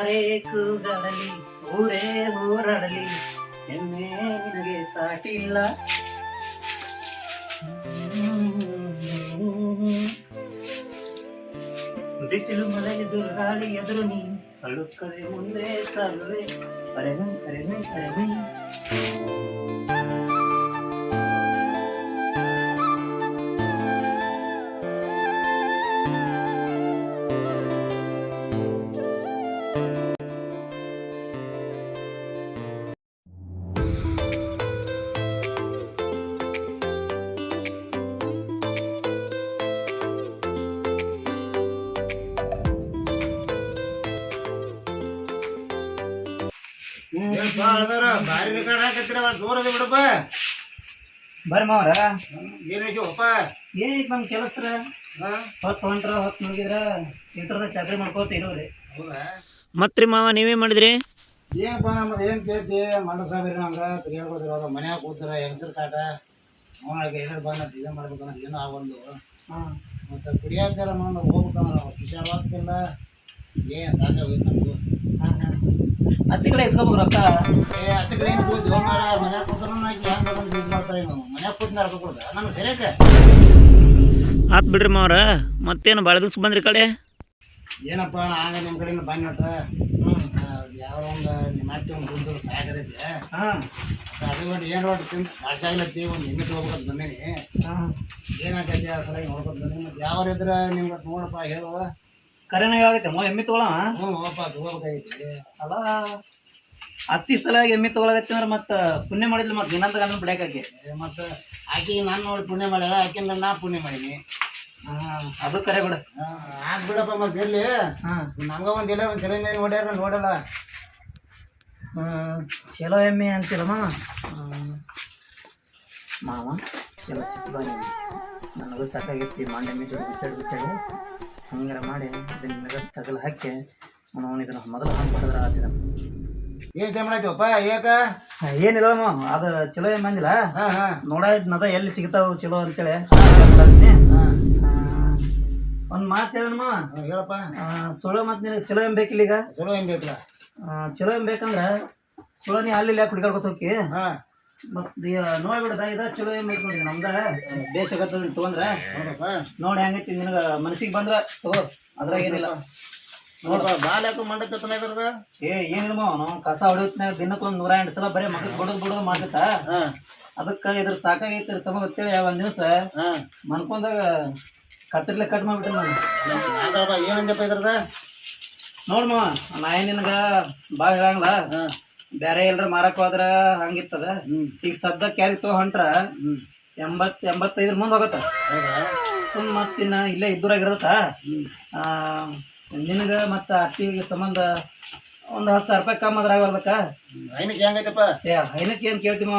ಯಾರೇ ಕೂಗಲಿ ಊರೇ ಹೋರಾಡಲಿ ಹೆಮ್ಮೆ ನಿನಗೆ ಸಾಟಿಲ್ಲ ಬಿಸಿಲು ಮಳೆ ಎದುರು ಗಾಳಿ ಎದುರು ನೀ ಅಳುಕದೆ ಮುಂದೆ ಸಾಗುವೆ ಅರೆವೆ ಅರೆವೆ ಅರೆವೆ ಏನಪ್ಪ ಅಳ್ದಾರ ಬಾರಿ ಹಾಕತ್ತಿರ ಬಿಡಪ್ಪ. ಬರ್ರಿ ಮಾವ್ರ. ಏನ್ ವಿಷಯವಪ್ಪ ಏನೈತಿ ನಮ್ಮ ಕೆಲಸ ಹಾ? ಹೊತ್ತು ಹೊಂಟ್ರ ಹೊತ್ತು ಮುಗಿದ್ರ ಇಂಟ್ರದ ಚಾಕ್ರಿ ಮಾಡ್ಕೋತ ಇರೋರಿ ಹೌದಾ? ಮತ್ರಿ ಮಾವ ನೀವೇ ಮಾಡಿದ್ರಿ? ಏನಪ್ಪ ನಮ್ಮದು ಏನ್ ಕೇಳ್ತಿ? ಮಂಡ ಸಾಬಿರ ನಂಗ ಮನ್ಯಾಗ ಕೂತಾರ ಹೆಂಗಸರ್ ಕಾಟ? ಅವನಿಗೆ ಏನಾರು ಬಂದ ಮಾಡ್ಬೇಕು ಅನ್ನೋದು ಏನೋ ಆಗೊಂದು ಹಾಂ. ಮತ್ತೆ ಕುಡಿಯಾಕಾರ ಮಾಡಿ ಹೋಗ್ಬೇಕಂದ್ರೆ ಹುಷಾರಾಗ್ತಿಲ್ಲ ಏನ್ ಸಾಕಾಗೋಯ್ತು ಹಾಂ ಹತ್ತಿ ಕಡೆ ಇಸ್ಕೋಬೇಕು ರೊಕ್ಕ ಏ ಅತ್ತ ಕಡೆ ಏನು ಮನ್ಯಾಗ ಕೂತಾರ ಹೆಂಗ್ ಬೇಕಂದ್ರೆ ಇದು ಮಾಡ್ತಾರೆ ಇವ್ನು ಮನ್ಯಾಗ ಕೂತ್ ಕೊಡ್ದ. ಸರಿಯಾಕ ಆತ್ ಬಿಡ್ರಿ ಮಾವ್ರ ಮತ್ತೇನು ಭಾಳ ದಿವ್ಸ ಬಂದ್ರಿ ಕಡೆ? ಏನಪ್ಪ ಆಗ ನಿಮ್ಮ ಕಡೆ ಬಂದ್ ನಟ ಹ್ಞೂ ಯಾವ ಒಂದು ನಿಮ್ಮ ಅತ್ತೆ ಒಂದು ಗುಂಡು ಅದು ಒಂದು ಏನು ನೋಡಿ ತಿಂದು ಒಂದು ನಿಮಿಷ ಹೋಗ್ಬೇಕಂತ ಬಂದೇನಿ. ಏನಾಗೈತಿ ಆ ಸಲ ನೋಡ್ಕೊತ ಬಂದೇನಿ. ಮತ್ತೆ ಯಾವ ಇದ್ರ ನಿಮ್ಗೆ ನೋಡಪ್ಪ ಹೇಳುವ ಕರೆನ ಯಾವಾಗೈತೆ ಮೋ ಎಮ್ಮಿ ತೊಗೊಳವ? ಅಲ್ಲ ಹತ್ತಿ ಸಲ ಎಮ್ಮಿ ತೊಗೊಳಗತ್ತಿ ಅಂದ್ರೆ ಮತ್ತೆ ಪುಣ್ಯ ಮಾಡಿದ್ಲು ಮತ್ತೆ ದಿನಂತ ಗಂಡ ಬಿಡಕಾಕಿ ಮತ್ತು ಆಕಿ ನಾನು ನೋಡಿ ಪುಣ್ಯ ಮಾಡ್ಯಾಳ ಆಕಿನ ನಾ ಪುಣ್ಯ ಮಾಡೀನಿ. ಅದು ಕರೆ ಬಿಡ. ಆಗ್ಬಿಡಪ್ಪ ಮತ್ತೆ ಇರ್ಲಿ ಹಾಂ. ನಂಗ ಒಂದು ಇಲ್ಲ ಒಂದು ಚಲೋ ಮೇಲೆ ನೋಡ್ಯಾರ ನೋಡಲ್ಲ. ಚಲೋ ಎಮ್ಮೆ ಅಂತೀರ ಮಾವ? ಚಲೋ ಚಿಕ್ಕ ನನಗೂ ಸಾಕಾಗಿತ್ತು ಮಂಡೆ ಜೊತೆ ಬಿತ್ತಾಡಿ ಬಿತ್ತಾಡಿ ಹಂಗಾರ ಮಾಡಿ ಇದನ್ನ ನಿನಗೆ ತಗಲು ಹಾಕಿ ಅವನು ಇದನ್ನ ಮೊದಲು ಹಂಗೆ ಹೊಡೆದ್ರ ಆತಿದ. ಏನ್ ಚೆ ಮಾಡಾಯ್ತವಪ್ಪ ಏಕ? ಏನಿಲ್ಲ ಅದು ಚಲೋ ಏನ್ ಬಂದಿಲ್ಲ. ನೋಡಾಯ್ತು ಎಲ್ಲಿ ಸಿಗ್ತಾವ ಚಲೋ ಅಂತೇಳಿ. ಒಂದು ಮಾತು ಹೇಳಮ್ಮ ಹೇಳಪ್ಪ. ಸುಳ್ಳು ಮತ್ತೆ ನಿನಗೆ ಚಲೋ ಏನ್ ಬೇಕಿಲ್ಲ ಈಗ? ಚಲೋ ಏನ್ ಬೇಕಿಲ್ಲ ಚಲೋ ಏನ್ ಬೇಕಂದ್ರೆ ಸುಳ್ಳು ನೀ ಅಲ್ಲಿ ಇಲ್ಲಿ ಯಾಕೆ ಹುಡುಗಾಡ್ಕೊತ ಹೋಗಿ ಹಾಂ. ಮತ್ತೆ ನೋಡ್ಬಿಡದ ಇದ ಚಲೋ ಏನ್ ಬೇಕು ನೋಡಿ ನಮ್ದ. ತಗೊಂಡ್ರ? ನೋಡಿ ಹೆಂಗೈತಿ ನಿನಗ ಮನಸ್ಸಿಗೆ ಬಂದ್ರ ತಗೋ ಅದ್ರಾಗ ಏನಿಲ್ಲ. ಬಾಲ್ ಯಾಕೋ ಏ ಏನಿಲ್ಲ ಕಸ ಹೊಡಿಯೋತ್ನಾಗ ದಿನಕ್ಕೆ ಒಂದ್ ನೂರ ಎಂಟು ಸಲ ಬರೀ ಮಗಕ್ ಬಿಡೋದು ಬಿಡೋದು ಮಾಡ್ತಿತ್ತ. ಹಾಂ. ಅದಕ್ಕ ಇದ್ರ ಸಾಕಾಗೈತಿ ಸಮ ಗೊತ್ತೇಳಿ ಒಂದ್ ದಿವಸ ಮನ್ಕೊಂಡಾಗ ಕತ್ತರ್ಲೆ ಕಟ್ ಮಾಡ್ಬಿಟ್ಟೆ ನಾನು ಯಾಕಪ್ಪ ಏನಂದಪ್ಪ ಇದ್ರದ? ನೋಡ್ ಮಾವ ನಾ ಏನ್ ನಿನಗ ಭಾಳ ಹೇಳಂಗಿಲ್ಲ ಹಾಂ ಬ್ಯಾರೆ ಎಲ್ರ ಮಾರಕ್ ಹೋದ್ರ ಹಂಗಿತ್ತದ? ಈಗ ಸದ್ದ ಕ್ಯಾರಿ ತಗೋ ಹೊಂಟ್ರ ಎಂಬತ್ ಎಂಬತ್ತೈದ್ರ ಮುಂದ್ ಹೋಗತ್ತ. ಸುಮ್ ಮತ್ತಿನ್ನ ಇಲ್ಲೇ ಇದ್ದೂರಾಗಿರತ್ತ ನಿನಗ ಮತ್ತ ಅಟ್ಟಿಗೆ ಸಂಬಂಧ ಒಂದ್ ಹತ್ತು ಸಾವಿರ ರೂಪಾಯಿ ಕಮ್ಮಿ ಅದ್ರಾಗ ಬರ್ಬೇಕ ಹೈನಕ್ಕೆ ಹೆಂಗೈತಪ್ಪ? ಏ ಹೈನಕ್ಕೆ ಏನ್ ಕೇಳ್ತೀವ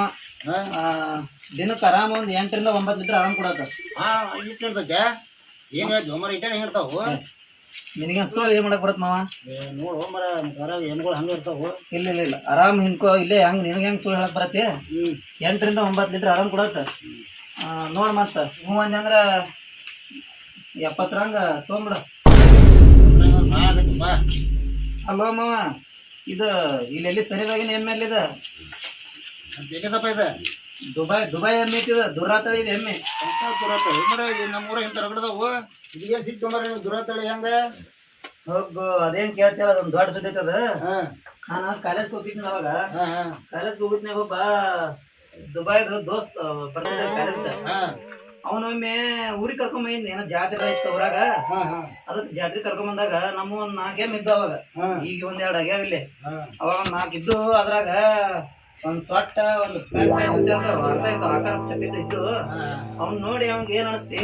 ದಿನಕ್ಕೆ ಆರಾಮ ಒಂದ್ ಎಂಟರಿಂದ ಒಂಬತ್ತು ಲೀಟರ್ ಆರಾಮ್ ಕೊಡತ್ತ ಏನ್ ಹೇಳ್ತೀವಿ ಮರ ಇಟ್ಟೆ ಇರ್ತಾವು? ನಿನಗೆ ಅನ್ಸೋ ಏನು ಮಾಡಕ್ಕೆ ಬರತ್ ಮಾವ? ನೋಡು ಮರ ಹೊರ ಹೆಣ್ಗಳು ಹಂಗೆ ಇರ್ತಾವು. ಇಲ್ಲ ಇಲ್ಲ ಇಲ್ಲ. ಆರಾಮ್ ಹಿಂಕೋ ಇಲ್ಲೇ ಹಂಗೆ ನಿನಗೆ ಹೆಂಗೆ ಸುಳ್ಳು ಹೇಳಕ್ಕೆ ಬರತ್ತೆ? ಎಂಟರಿಂದ ಒಂಬತ್ತು ಲೀಟ್ರ್ ಆರಾಮ್ ಕೊಡತ್ತೆ? ನೋಡಿ ಮತ್ತೆ. ಹ್ಞೂ ಅಂದೆ ಅಂದ್ರ ಎಪ್ಪತ್ತರಂಗ ತೊಗೊಂಬಿಡ ಅಲ್ವಾ ಮಾವ ಇದು ಇಲ್ಲೆಲ್ಲಿ ಸರಿದಾಗಿನ ಎಮ್ಮೆ ಎಲ್ಲಿದ ಇದೆ ಎಲ್ಲಿದಪ್ಪ ಇದು? ದುಬೈ ದುಬೈ ಎಮ್ಮೆ ಐತಿದ ದುರಾತಳಿ ಇದೆ ಎಮ್ಮೆ. ಅಂತ ದುರತಳಿ? ಮರ ಇದು ನಮ್ಮ ಊರ ಇಂಥ ರಗಡದವು? ಇದಕ್ಕೆ ಸಿಕ್ತು ಮರ ನೀವು ದುರತಳಿ ಹೆಂಗೆ? ಹೋಗು ಅದೇನ್ ಕೇಳ್ತಿಲ್ಲ ಅದೊಂದು ದೊಡ್ಡ ಸುದ್ದಿ ಐತದ ಹಾಂ. ನಾನು ಕಾಲೇಜ್ ಹೋಗ್ತಿದ್ನ ಅವಾಗ. ಹಾಂ ಹಾಂ. ಕಾಲೇಜ್ ಹೋಗಿದ್ನಾಗ ಒಬ್ಬ ದುಬೈದ ದೋಸ್ತ್ ಬರ್ತಿದ್ದ ಕಾಲೇಜ್ ಹಾಂ. ಅವನೊಮ್ಮೆ ಊರಿಗೆ ಕರ್ಕೊಂಡ್ ಏನೋ ಜಾತ್ರೆ ಇತ್ತು ಊರಾಗ. ಹಾಂ ಹಾಂ. ಅದಕ್ಕೆ ಜಾತ್ರೆ ಕರ್ಕೊಂಬಂದಾಗ ನಮ್ಮ ಒಂದ್ ನಾಲ್ಕೇಮ್ ಇದ್ದು ಅವಾಗ. ಈಗ ಒಂದ್ ಎರಡು ಆಗ್ಯಾವ ಇಲ್ಲಿ. ಅವಾಗ ಒಂದ್ ನಾಲ್ಕು ಇದ್ದು ಅದ್ರಾಗ ಒಂದ್ ಸೊಟ್ಟ ಒಂದು ಇತ್ತು ಆಕಾರ ಚಪ್ಪಿದ್ದು ಅವ್ನ್ ನೋಡಿ ಅವ್ನಿಗೆ ಏನ್ ಅನಿಸ್ತಿ?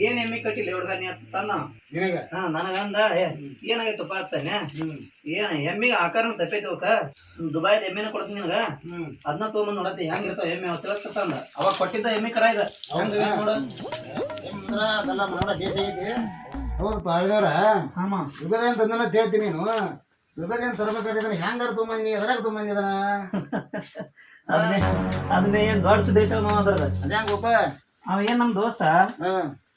ಏನ್ ಎಮ್ಮೆ ಕಟ್ಟಿಲ್ಲ ಹುಡುಗ ನೀ ಅಂತ ತನ್ನ? ನಿನಗೆ? ಹಾ ನನಗಂದ ಏ, ಏನಾಗೈತಪ್ಪ ಅಂತಾನೆ. ಹ್ಞೂ ಏನ ಎಮ್ಮಿಗೆ ಆಕಾರ ತಪ್ಪೈತಿ ಅವಕ್ಕ ದುಬೈದ ಎಮ್ಮೆನ ಕೊಡ್ತೀನಿ ನಿನಗ. ಹ್ಞೂ ಅದನ್ನ ತೊಗೊಂಬಂದ್ ನೋಡತ್ತಿ ಹೆಂಗಿರ್ತಾವ ಎಮ್ಮೆ ಅವ್ ತಿಳಸ್ತಂದ ಅವಾಗ ಕೊಟ್ಟಿದ್ದ ಎಮ್ಮೆ ಕರ ಇದ. ನೋಡ. ಅದೆಲ್ಲ ಮಾಡೋ ಐತಿ ಹೌದಪ್ಪ ಹಳ್ಳಿಯವ್ರ ಹಾಮ. ಯುಗದ ಅಂತಂದ್ರೆ ಹೇಳ್ತೀನಿ ನೀನು. ದುಬೈದೇನು ತರಬೇಕಾಗಿದ್ರೆ ಹೆಂಗಾರ ತುಂಬಿ ಎದ್ರಾಗ ತೊಗೊಂಬಂದಿದ್ದಾನ ಅದನ್ನೇ? ಅದನ್ನೇ ಏನು ದೊಡ್ಡ ಸುದ್ದಿ ಐತಲ್ಲ ಮಾವ ಅದ್ರದ ಅದ ಹೆಂಗಪ್ಪ ಅವ ಏನ್ ನಮ್ ದೋಸ್ತ?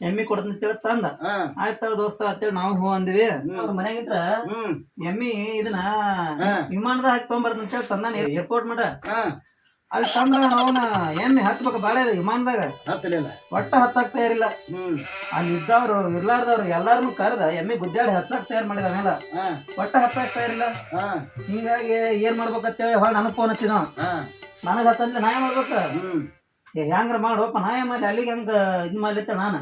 ಎಮ್ಮಿ ಕೊಡ್ತೀನಿ ಅಂತೇಳಿ ತಂದ. ಹಾಂ. ಆಯ್ತಲ್ಲ ದೋಸ್ತ ಅಂತೇಳಿ ನಾವು ಹೂ ಅಂದಿವಿ. ಅವ್ರ ಮನೆಗಿದ್ರ ಎಮ್ಮಿ ಇದನ್ನ. ವಿಮಾನದ ಹಾಕಿ ತಗೊಂಬರ್ದಂತೇಳಿ ತಂದಾನ. ಏರ್ಪೋರ್ಟ್ ಮಟ ಅಲ್ಲಿ ತಂದ್ರ ಅವನ ಎಮ್ಮೆ ಹತ್ಬೇಕು ಬಾಳೆ ವಿಮಾನದಾಗ. ಹತ್ತಲಿಲ್ಲ. ಒಟ್ಟ ಹತ್ತಾಕ್ ತಯಾರಿಲ್ಲ. ಅಲ್ಲಿ ಇದ್ದವ್ರು ಇರ್ಲಾರ್ದವ್ರು ಎಲ್ಲಾರನು ಕರೆದ ಎಮ್ಮೆ ಗುದ್ದಾಡಿ ಹಚ್ಚಕ್ ತಯಾರು ಮಾಡಿದ ಮೇಲ ಒಟ್ಟ ಹತ್ತಾಕ್ ತಯಾರಿಲ್ಲ. ಹಿಂಗಾಗಿ ಏನ್ ಮಾಡ್ಬೇಕಂತೇಳಿ ಹೊಳ್ ನನಗ್ ಫೋನ್ ಹಚ್ಚಿದ ನನಗೆ ಹಚ್ಚಂದ್ರೆ ನಾ ಏನ್ ಮಾಡ್ಬೇಕ? ಏ ಹೆಂಗ್ರ ಮಾಡೋಪ್ಪ ನಾ ಏನ್ ಮಾಡಿ ಅಲ್ಲಿಗೆ ಹೆಂಗ ಇದ್ ಮಾಡ್ಲಿತ್ತ ನಾನು?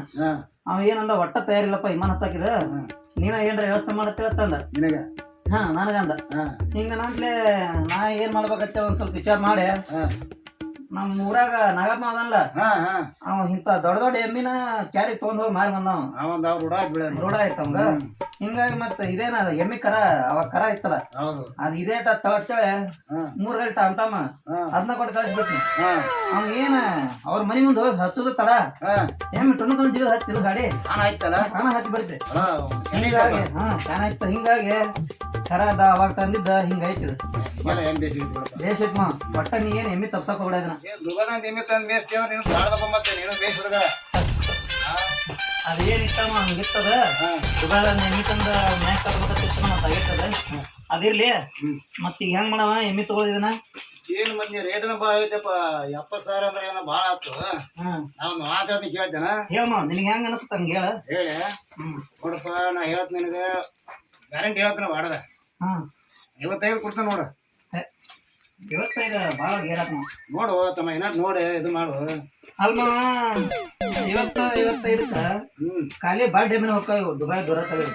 ಅವ ಏನಂದ ಒಟ್ಟ ತಯಾರಿಲ್ಲಪ್ಪ ವಿಮಾನ ಹತ್ತಾಕಿದ. ನೀನ ಏನ್ರ ವ್ಯವಸ್ಥೆ ಮಾಡತ್ತೇಳ ತಂದ ನಿನಗೆ? ಹಾ ನನಗಂದ. ಹಾಂ. ಹಿಂಗ ನಾನ್ಲೆ ನಾ ಏನ್ ಮಾಡ್ಬೇಕಂತ ಒಂದ್ ಸ್ವಲ್ಪ ವಿಚಾರ ಮಾಡಿ. ಹಾಂ. ನಮ್ ಊರಾಗ ನಾಗಪ್ಪ ಅದಲ್ಲ ಹಾಂ ಹಾಂ. ಅವ ಇಂತ ದೊಡ್ಡ ದೊಡ್ಡ ಎಮ್ಮಿನ ಕ್ಯಾರಿ ತಗೊಂಡ್ ಹೋಗಿ ಮಾರಿ ಬಂದವ. ಅವ್ರು ಉಡಾಕ್ ಬಿಡ ಹಿಂಗಾಗಿ ಮತ್ತ ಇದೇನ ಎಮ್ಮಿ ಕರ ಅವ ಕರ ಇತ್ತಲ್ಲ. ಹೌದು. ಅದ್ ಇದೇ ತಳಸ್ತೇಳೆ ಮೂರ್ ಗಂಟೆ ಅಂತಮ್ಮ. ಅದನ್ನ ಕೊಟ್ಟು ಕಳಿಸ್ಬೇಕು ಅವ್ನ ಅವ್ ಏನ ಅವ್ರ ಮನಿ ಮುಂದೆ ಹೋಗಿ ಹಚ್ಚೋದು ತಡ. ಎಮ್ಮಿ ಟೊಣ್ಣ ಜಿಗಿದ್ ಹತ್ತಿಲ್ಲ ಗಾಡಿ. ಹಣ ಆಯ್ತಲ್ಲ? ಕಾಣ ಹತ್ತಿ ಹಿಂಗಾಗಿ ಹಾ ಆಯ್ತ. ಹಿಂಗಾಗಿ ಕರ ಅದ ಅವಾಗ ತಂದಿದ್ದ ಇದು ಎಲ್ಲ ಹೆಂಗ್ ಬಿಡಪ್ಪ ಮಾ ಒಟ್ಟ ನೀ ಏನ್ ಎಮ್ಮಿ ತಪ್ಸಕ್ ಹೋಗ್ಬೇಡ ಇದನ್ನ ಏನ್ ನಿಮಿತ್ತ ನೀನು ಬಾಳ್ದಪ್ಪ ಮತ್ತೆ ನೀನು ಬೇಸ್ ಹುಡುಗ. ಅದ ಏನ್ ಇತ್ತಮ್ಮ ಹಂಗಿತ್ತದ ಎಮ್ಮಿ ತಂದ ಮತ್ತ ಅದಿರ್ಲಿ. ಮತ್ತೆ ಈಗ ಹೆಂಗ್ ಮಾಡವ ಎಮ್ಮಿ ತಗೊಳಿದನ? ಏನು ಮತ್ತೆ ರೇಟನ ಭಾಳ ಐತಪ್ಪ ಎಪ್ಪತ್ತು ಸಾವಿರ ಅಂದ್ರೆ ಏನೋ ಭಾಳ ಆಯ್ತು ಹ್ಮ್ ನಾವು ಮಾತಾಡ್ತೀನಿ ಕೇಳ್ತೇನ? ಹೇಳಮ್ಮ ನಿನಗೆ ಹೆಂಗ್ ಅನಸ್ತ ಹಂಗ ಹೇಳ. ಹೇಳಿ. ಹ್ಮ್. ನೋಡಪ್ಪ ನಾ ಹೇಳ್ತೀನಿ ನಿನಗೆ ಗ್ಯಾರಂಟಿ ಹೇಳ್ತೀನಿ ಬಾಡದ ಹ್ಮ್ ಐವತ್ತೈದು ಕೊಡ್ತೇನೆ ನೋಡು. ಇವತ್ತೈದು ಭಾಳ ಗೇರಾಕ ನೋಡು. ತಮ್ಮ ಏನಾದ್ರು ನೋಡಿ ಇದು ಮಾಡು. ಅಲ್ಮ ಇವತ್ತು ಇವತ್ತೈದಕ್ಕ ಖಾಲಿ ಬಾಳ್ ಡೇಮಿನ ಹೋಗ್ತಾವ ದುಬೈ ದೂರ ತಗೋ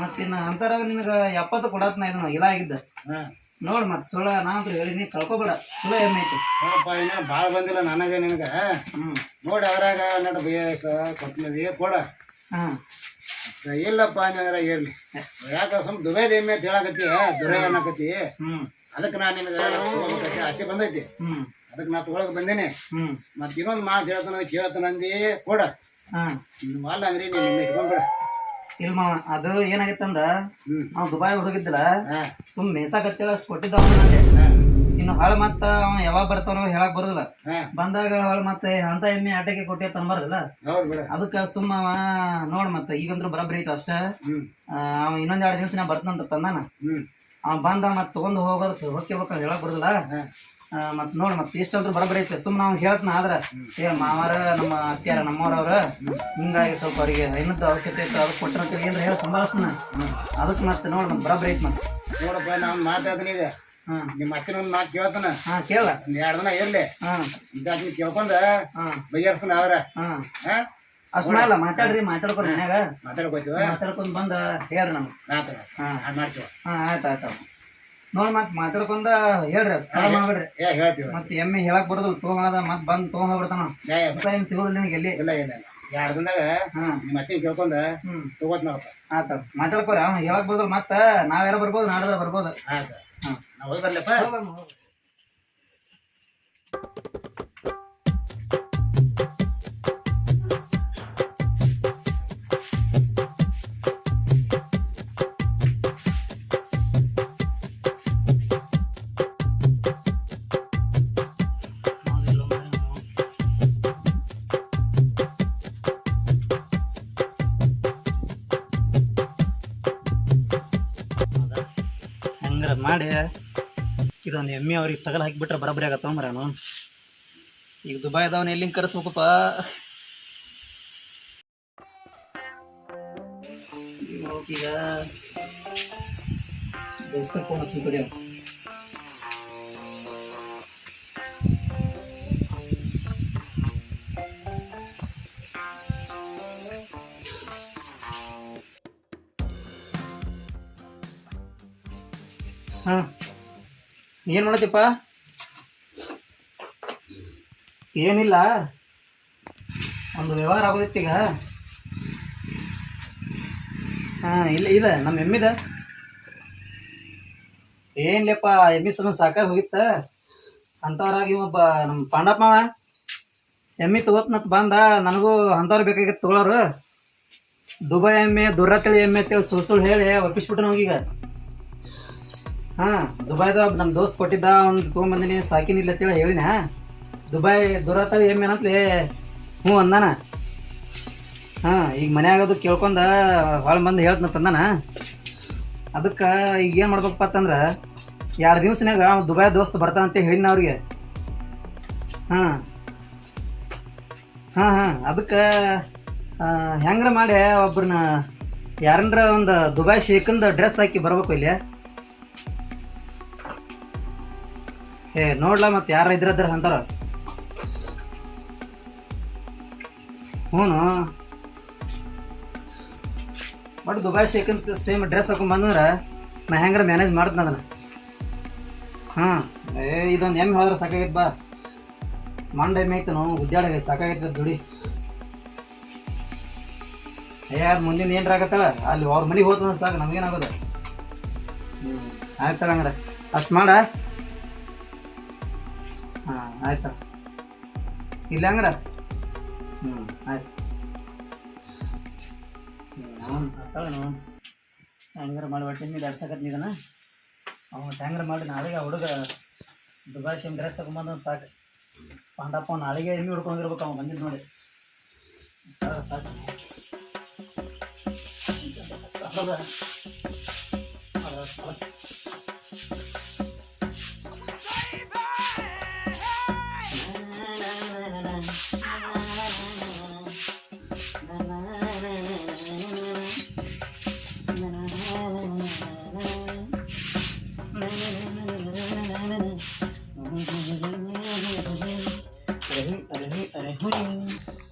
ಮತ್ತಿನ್ನ ಅಂತಾರ ನಿನಗ ಎಪ್ಪತ್ತು ಕೊಡತ್ನ ಇದನ್ನ ಇಲ್ಲ ಆಗಿದ್ದ. ನೋಡ್ ಮತ್ ಸುಳ ನಾನಂತೂ ಹೇಳಿನಿ ಕಳ್ಕೊಬೇಡ ಸುಳ ಏನೈತಿ ನೋಡಪ್ಪ ಏನ ಭಾಳ ಬಂದಿಲ್ಲ ನನಗೆ ನಿನಗೆ. ನೋಡಿ ಅದ್ರಾಗ ನಡ ಬೇಸ ಕೊಟ್ಟಿದ್ದೀವಿ ಕೊಡ. ಇಲ್ಲಪ್ಪ ಅಂದ್ರೆ ಇರ್ಲಿ ಯಾಕ ಸುಮ್ ದುಬೈದ ಎಮ್ಮೆ ಅಂತ ಹೇಳಕತ್ತಿ ದುರೈ ಅನ್ನಕತ್ತಿ. ಹ್ಮ್. ಅದಕ್ಕೆ ನಾನು ನಿನಗೆ ಆಸೆ ಬಂದೈತಿ. ಅದಕ್ಕೆ ನಾ ತಗೊಳಕ್ ಬಂದೇನೆ. ಮತ್ತೆ ಇನ್ನೊಂದು ಮಾತು ಹೇಳ್ತಾನ ಕೇಳ್ತಾನ ಅಂದಿ ಕೊಡ. ಮಾಲ್ ಅಂದ್ರೆ ನೀನು ಇಟ್ಕೊಂಡ್ಬಿಡ ಇಲ್ಲ ಮಾವ ಅದು ಏನಾಗಿತ್ತಂದ ನಾವು ದುಬೈ ಹೋಗಿದ್ದಿಲ್ಲ ಸುಮ್ ಮೇಸಾಕತ್ತೇಳ ಅಷ್ಟು ಕೊಟ್ಟಿದ್ದ ಇನ್ನು ಹಾಳು ಮತ್ತ ಅವ ಯಾವಾಗ ಬರ್ತಾನೋ ಹೇಳಕ್ ಬರೋದಿಲ್ಲ. ಬಂದಾಗ ಹಾಳು ಮತ್ತೆ ಅಂತ ಎಮ್ಮೆ ಆಟಕ್ಕೆ ಕೊಟ್ಟೆ ತಂದ್ ಹೌದು ಅದಕ್ಕ ಅದಕ್ಕೆ ಸುಮ್ಮ ಅವ ನೋಡ್ ಮತ್ತೆ ಈಗಂದ್ರು ಬರಬ್ರಿ ಐತ ಅಷ್ಟ. ಅವ್ ಇನ್ನೊಂದ್ ಎರಡು ದಿವಸ ನಾ ತಂದಾನ. ಅವ ಬಂದ ಮತ್ತೆ ತೊಗೊಂಡು ಹೋಗೋದಕ್ಕೆ ಹೋಗ್ತಿರ್ಬೇಕಂತ ಹೇಳಕ್ ಬರೋದಿಲ್ಲ. ಮತ್ತೆ ನೋಡಿ ಮತ್ತೆ ಇಷ್ಟಂದ್ರೆ ಬರಬರಿ ಐತೆ. ಸುಮ್ಮನೆ ಅವ್ನು ಹೇಳ್ತನ ಆದ್ರೆ ಏ ಮಾವಾರ ನಮ್ಮ ಅತ್ಯಾರ ನಮ್ಮವ್ರವ್ರ ಹಿಂಗಾಗಿ ಸ್ವಲ್ಪ ಅವರಿಗೆ ಏನದ ಅವಶ್ಯಕತೆ ಇತ್ತು ಅದಕ್ಕೆ ಕೊಟ್ಟಿರೋ ಏನ್ರ ಹೇಳಿ ಸಂಭಾಳಿಸ್ತಾನ. ಅದಕ್ಕೆ ಮತ್ತೆ ನೋಡಿ ಮತ್ತೆ ಬರಬರಿ ಐತೆ ಮತ್ತೆ ನೋಡಪ್ಪ ನಾನು ಮಾತಾಡ್ತೀನಿ ಈಗ. ಹ್ಮ್ ನಿಮ್ಮ ಅತ್ತಿನ ಒಂದು ಮಾತು ಕೇಳ್ತಾನ. ಹಾ ಕೇಳ. ಎರಡು ದಿನ ಇರ್ಲಿ. ಹ್ಮ್ ಇದಾಗಿ ಕೇಳ್ಕೊಂಡ ಬಗೆಹರಿಸ್ತಾನ ಆದ್ರೆ. ಹ್ಮ್ ಹಾಂ? ಅಷ್ಟು ಮಾಡಲ್ಲ ಮಾತಾಡ್ರಿ ಮಾತಾಡ್ಕೊರಿ ಮನ್ಯಾಗ. ಮಾತಾಡ್ಕೋತೀವ ಮಾತಾಡ್ಕೊಂಡ್ ಬಂದ ಹೇಳ್ರಿ ನಮ್ಗೆ. ಮಾತಾಡ ಹಾಂ. ಮಾಡ್ತೀವ. ಹಾ ಆಯ್ತು ಆಯ್ತು ನೋಡ್ ಮತ್ ಮಾತಾಡ್ಕೊಂಡ ಹೇಳ್ರಿ ಮಾಡ್ಬೇಡ್ರಿ ಹೇಳ್ತೀವ. ಮತ್ತೆ ಎಮ್ಮೆ ಹೇಳಕ್ ಬರೋದಿಲ್ಲ ತಗೊಂಡ ಮತ್ ಬಂದ್ ತಗೊಂಡ್ ಹೋಗ್ಬಿಡ್ತಾನ. ಏ ಏನ್ ಸಿಗೋದಿಲ್ಲ ನಿನಗೆ ಎಲ್ಲಿ? ಇಲ್ಲ ಇಲ್ಲ ಎರಡು ದಿನದಾಗ ನಿಮ್ಮ ಅತ್ತಿನ ಕೇಳ್ಕೊಂಡ ಹ್ಮ್. ತಗೋತ್ನಪ್ಪ ಆತ ಮಾತಾಡ್ಕೋರಿ ಹೇಳಕ್ ಬರೋದಿಲ್ಲ ಮತ್ತ ನಾವೆಲ್ಲ ಬರ್ಬೋದು ನಾಡದ ಬರ್ಬೋದು. ಹಾಂ. ಸರ್ ನಾವು ಹೋಗಿ ಬರ್ಲಪ್ಪ. ಮಾಡಿ. ಇದೊಂದು ಎಮ್ಮೆ ಅವ್ರಿಗೆ ತಗಲ್ ಹಾಕಿಬಿಟ್ರೆ ಬರಬರಿ ಆಗತ್ತ ಮರ ನಾನು ಈಗ ದುಬೈದವನ್ ಎಲ್ಲಿಂಗ್ ಕರೆಸ್ಬೇಕಪ್ಪ? ಈಗ ದೋಸ್ತ ಫೋನ್ ಹಾ. ಏನು ಮಾಡತ್ತಪ್ಪ? ಏನಿಲ್ಲ. ಒಂದು ವ್ಯವಹಾರ ಆಗೋದಿತ್ತೀಗ ಹಾಂ, ಇಲ್ಲ ಇದೆ. ನಮ್ಮ ಎಮ್ಮಿದ ಏನಿಲ್ಲಪ್ಪ ಎಮ್ಮಿ ಸಮಯ ಸಾಕಾಗಿ ಹೋಗಿತ್ತ. ಅಂಥವ್ರಾಗಿ ಒಬ್ಬ ನಮ್ಮ ಪಾಂಡಪ್ಪ ಎಮ್ಮಿ ತಗೋತ್ನತ್ ಬಂದ. ನನಗೂ ಅಂಥವ್ರು ಬೇಕಾಗಿತ್ತು ತಗೊಳೋರು. ದುಬೈ ಎಮ್ಮೆ ದುರ್ರಾತಳಿ ಎಮ್ಮೆ ಅಂತೇಳಿ ಸುಳ್ಳು ಸುಳ್ಳು ಹೇಳಿ ಒಪ್ಪಿಸ್ಬಿಟ್ಟು ನಮಗೀಗ ಹಾ, ದುಬೈದ ನಮ್ಮ ದೋಸ್ತ್ ಕೊಟ್ಟಿದ್ದ ಅವ್ನು ತೊಗೊಂಬಂದಿನಿ ಸಾಕಿನಿಲ್ಲ ಅಂತೇಳಿ ಹೇಳಿನ ದುಬೈ ದುರತಾವ ಏಮೇನಂತಲೇ ಹ್ಞೂ ಅಂದಾನ. ಹಾ, ಈಗ ಮನ್ಯಾಗದು ಕೇಳ್ಕೊಂಡ ಭಾಳ ಮಂದಿ ಹೇಳ್ತನ ತಂದಾನ. ಅದಕ್ಕೆ ಈಗ ಏನು ಮಾಡ್ಬೇಕಪ್ಪ ಅಂತಂದ್ರೆ ಎರಡು ದಿವ್ಸನಾಗ ಅವ್ನು ದುಬೈ ದೋಸ್ತ್ ಬರ್ತಾನಂತ ಹೇಳಿನ ಅವ್ರಿಗೆ. ಹಾಂ. ಹಾಂ ಹಾಂ, ಅದಕ್ಕೆ ಹೆಂಗ್ರ ಮಾಡಿ ಒಬ್ರನ್ನ. ಯಾರಂದ್ರ ಒಂದು ದುಬೈ ಶೇಖಂದ ಡ್ರೆಸ್ ಹಾಕಿ ಬರ್ಬೇಕು ಇಲ್ಲಿ. ಏ, ನೋಡ್ಲಾ ಮತ್ತೆ ಯಾರ ಇದ್ರದ್ರ ಅಂತಾರ. ಹ್ಞೂ ಬಟ್ ದುಬೈ ಶೇಖಂತ ಸೇಮ್ ಡ್ರೆಸ್ ಹಾಕೊಂಡ್ ಬಂದ್ರೆ ನಾ ಹೆಂಗಾರ ಮ್ಯಾನೇಜ್ ಮಾಡ್ತೀನಿ ಅದನ್ನ. ಹಾಂ, ಏ, ಇದೊಂದು ಎಮ್ಮೆ ಹೋದ್ರೆ ಸಾಕಾಗೈತೆ ಬಾ. ಮಂಡ ಎಮ್ಮೆ ಐತೆ ನಾವು ಉದ್ಯಾಡ ಸಾಕಾಗೈತೆ ದುಡಿ. ಏ, ಅದು ಮುಂದಿನ ಏನ್ರ ಆಗತ್ತಲ್ಲ, ಅಲ್ಲಿ ಅವ್ರ ಮನೆಗೆ ಹೋಗ್ತದ ಸಾಕು ನಮಗೇನಾಗೋದು ಹ್ಞೂ ಆಯ್ತಲ್ಲ ಹಂಗಾರೆ. ಅಷ್ಟು ಮಾಡ. ಹಾಂ ಆಯ್ತು. ಇಲ್ಲ ಹಂಗಡ ಹ್ಞೂ ಆಯ್ತು. ಅವನು ಹಂಗಾರ ಮಾಡಿ ಒಟ್ಟಿನ ಮೇಲೆ ಅಡ್ಸಕತ್ ನೀದನ ಅವನು ಹ್ಯಾಂಗಾರ ಮಾಡಿ ನಾಳೆಗೆ ಹುಡುಗ ದುಬಾಯ್ ಶಿಮ್ ಡ್ರೆಸ್ ತಗೊಂಬಂದ ಸಾಕು. ಪಾಂಡಪ್ಪ ನಾಳೆಗೆ ಎಮ್ಮೆ ಹುಡ್ಕೊಂಡಿರ್ಬೇಕು ಅವ್ನು ಬಂದಿದ್ದು ನೋಡಿ. ಸಾಕು, ಸಾಕು Pareho, pareho yun.